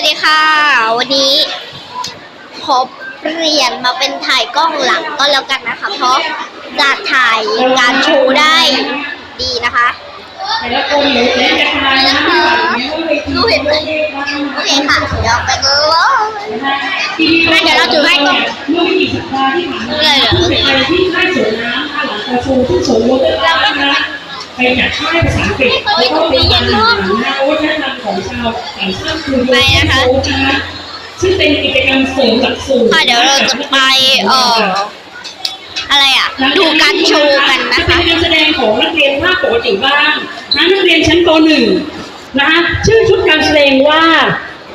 วัสดีค่ะ วันนี้ขอเปลี่ยนมาเป็นถ่ายกล้องหลังก็แล้วกันนะคะ เพราะจะถ่ายงานโชว์ได้ดีนะคะแต่ละคนหนูเล่นกันมานะคะรู้เห็นไหมโอเคค่ะ เดี๋ยวไปกันเลยงั้นเดี๋ยวเราถือให้ก่อนเมื่อไม่กี่สัปดาห์ที่ผ่านมาผู้เป็นไปที่ค่ายสวนน้ำค่ะหลังประชุมที่สวนวอเตอร์พาร์คนะคะไปจัดค่ายภาษาอังกฤษแล้วก็มีการศึกษาวัฒนธรรม ของชาวต่างชาติคือโยคะนะคะซึ่งเป็นกิจกรรมเสริมหลักสูตรค่ะเดี๋ยวเราจะไปเอ่ออะไรอะ ดูการโชว์กันนะจะเป็คะนการแสดงของนักเรียนภาคปกติบ้างนะนักเรียนชั้นป .1 นะคะชื่อชุดการแสดงว่า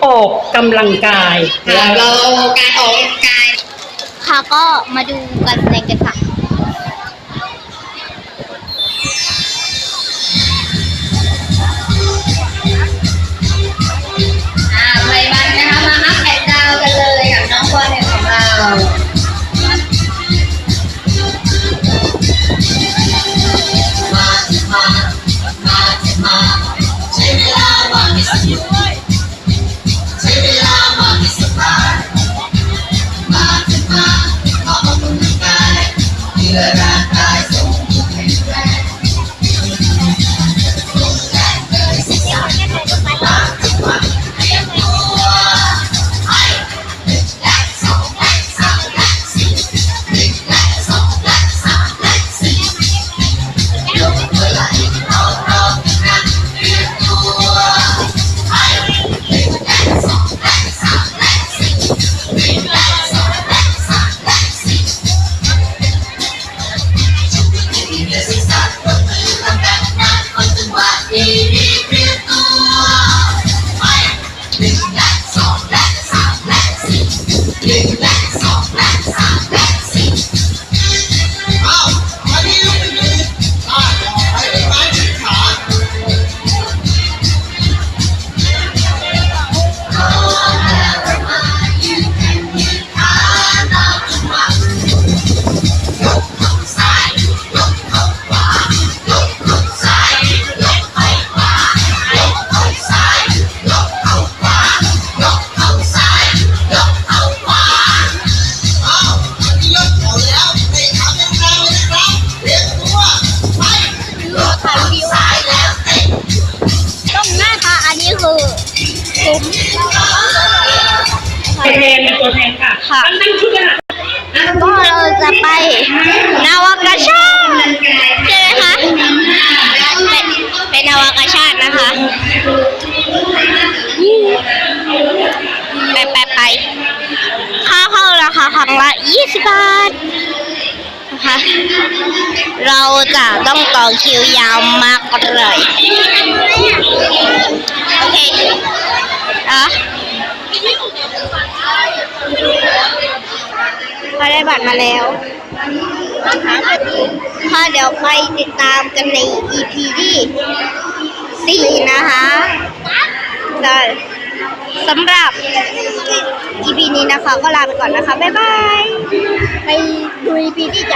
ออกกำลังกายค่ะเราการออกกำลังกาย ค่ะก็มาดูการแสดงกันค่ะ เห ซุ้มตัวแทนเป็นตัวแทนค่ะค่ะตั้งชุดกันค่ะก็เราจะไปนาวากาชาติใช่ไหมคะ เป็นเป็นนาวากาชาตินะคะ ไปไปไปค่าเข้าราคาครั้งละ20บาทนะคะเราจะต้องต่อคิวยาวมากเลย โอเคอ่ะก็ได้บัตรมาแล้วค่ะเดี๋ยวไปติดตามกันใน EP ที่สี่นะคะได้สำหรับ EP นี้นะคะ ก็ลาไปก่อนนะคะ บ๊ายบาย ไปดู EP ที่จะ